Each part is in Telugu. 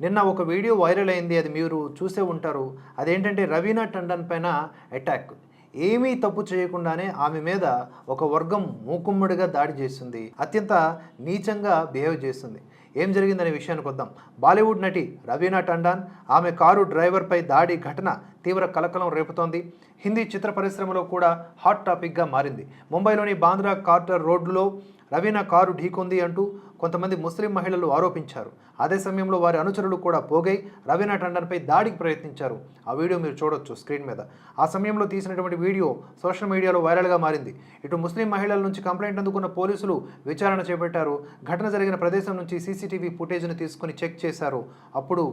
నిన్న ఒక వీడియో వైరల్ అయింది అది మీరు చూసే ఉంటారు. అదేంటంటే రవీనా టండన్ పైన అటాక్ ఏమీ తప్పు చేయకుండానే ఆమె మీద ఒక వర్గం మూకుమ్మడిగా దాడి చేస్తుంది. అత్యంత నీచంగా బిహేవ్ చేస్తుంది. ఏం జరిగిందనే విషయానికి వద్దాం. బాలీవుడ్ నటి రవీనా టండాన్ ఆమె కారు డ్రైవర్పై దాడి ఘటన తీవ్ర కలకలం రేపుతోంది. హిందీ చిత్ర పరిశ్రమలో కూడా హాట్ టాపిక్గా మారింది. ముంబైలోని బాంద్రా కార్టర్ రోడ్డులో రవీనా కారు ఢీకొంది అంటూ కొంతమంది ముస్లిం మహిళలు ఆరోపించారు. అదే సమయంలో వారి అనుచరులు కూడా పోగై రవీనా టండన్పై దాడికి ప్రయత్నించారు. ఆ వీడియో మీరు చూడొచ్చు స్క్రీన్ మీద. ఆ సమయంలో తీసినటువంటి వీడియో సోషల్ మీడియాలో వైరల్గా మారింది. ఇటు ముస్లిం మహిళల నుంచి కంప్లైంట్ అందుకున్న పోలీసులు విచారణ చేపట్టారు. ఘటన జరిగిన ప్రదేశం నుంచి సీసీటీవీ ఫుటేజ్ను తీసుకుని చెక్ చేశారు. అప్పుడు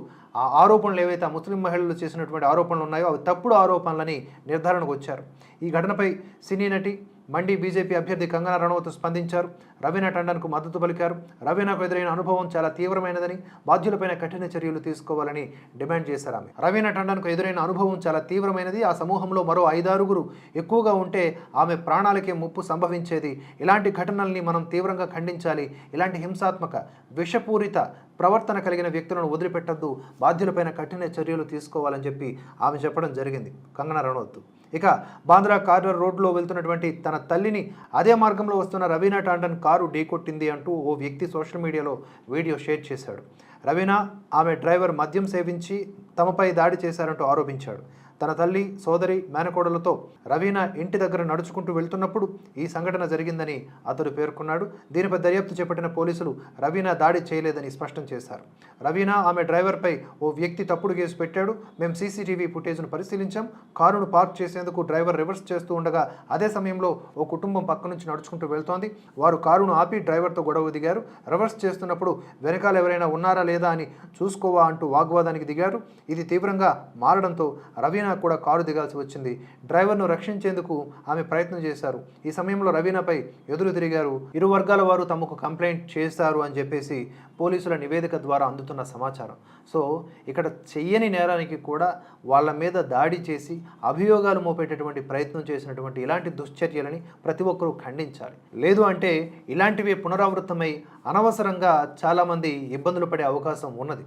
ఆ ఆరోపణలు ఏవైతే ఆ ముస్లిం మహిళలు చేసినటువంటి ఆరోపణలు ఉన్నాయో అవి తప్పుడు ఆరోపణలని నిర్ధారణకు వచ్చారు. ఈ ఘటనపై సినీ నటి మండి బీజేపీ అభ్యర్థి కంగనా రనౌత్ స్పందించారు. రవీనా టండన్కు మద్దతు పలికారు. రవీనాకు ఎదురైన అనుభవం చాలా తీవ్రమైనదని బాధ్యులపైన కఠిన చర్యలు తీసుకోవాలని డిమాండ్ చేశారు ఆమె. రవీనా టండన్కు ఎదురైన అనుభవం చాలా తీవ్రమైనది. ఆ సమూహంలో మరో ఐదారుగురు ఎక్కువగా ఉంటే ఆమె ప్రాణాలకే ముప్పు సంభవించేది. ఇలాంటి ఘటనల్ని మనం తీవ్రంగా ఖండించాలి. ఇలాంటి హింసాత్మక విషపూరిత ప్రవర్తన కలిగిన వ్యక్తులను వదిలిపెట్టద్దు. బాధ్యులపైన కఠిన చర్యలు తీసుకోవాలని చెప్పి ఆమె చెప్పడం జరిగింది. కంగనా రనౌత్. ఇక బాంద్రా కార్డర్ రోడ్లో వెళ్తున్నటువంటి తన తల్లిని అదే మార్గంలో వస్తున్న రవీనా టాండన్ కారు ఢీకొట్టింది అంటూ ఓ వ్యక్తి సోషల్ మీడియాలో వీడియో షేర్ చేశాడు. రవీనా ఆమె డ్రైవర్ మద్యం సేవించి తమపై దాడి చేశారంటూ ఆరోపించాడు. తన తల్లి సోదరి మేనకోడలతో రవీనా ఇంటి దగ్గర నడుచుకుంటూ వెళ్తున్నప్పుడు ఈ సంఘటన జరిగిందని అతడు పేర్కొన్నాడు. దీనిపై దర్యాప్తు చేపట్టిన పోలీసులు రవీనా దాడి చేయలేదని స్పష్టం చేశారు. రవీనా ఆమె డ్రైవర్పై ఓ వ్యక్తి తప్పుడు కేసు పెట్టాడు. మేము సీసీటీవీ ఫుటేజ్ను పరిశీలించాం. కారును పార్క్ చేసేందుకు డ్రైవర్ రివర్స్ చేస్తూ ఉండగా అదే సమయంలో ఓ కుటుంబం పక్క నుంచి నడుచుకుంటూ వెళ్తోంది. వారు కారును ఆపి డ్రైవర్తో గొడవ దిగారు. రివర్స్ చేస్తున్నప్పుడు వెనకాల ఎవరైనా ఉన్నారా లేదా అని చూసుకోవా అంటూ వాగ్వాదానికి దిగారు. ఇది తీవ్రంగా మారడంతో రవీనా కూడా కారు దిగాల్సి వచ్చింది. డ్రైవర్ను రక్షించేందుకు ఆమె ప్రయత్నం చేశారు. ఈ సమయంలో రవీనాపై ఎదురు తిరిగారు. ఇరు వర్గాల వారు తమకు కంప్లైంట్ చేశారు అని చెప్పేసి పోలీసుల నివేదిక ద్వారా అందుతున్న సమాచారం. సో ఇక్కడ చెయ్యని నేరానికి కూడా వాళ్ళ మీద దాడి చేసి అభియోగాలు మోపేటటువంటి ప్రయత్నం చేసినటువంటి ఇలాంటి దుశ్చర్యలని ప్రతి ఒక్కరూ ఖండించాలి. లేదు అంటే ఇలాంటివి పునరావృతమై అనవసరంగా చాలామంది ఇబ్బందులు పడే అవకాశం ఉన్నది.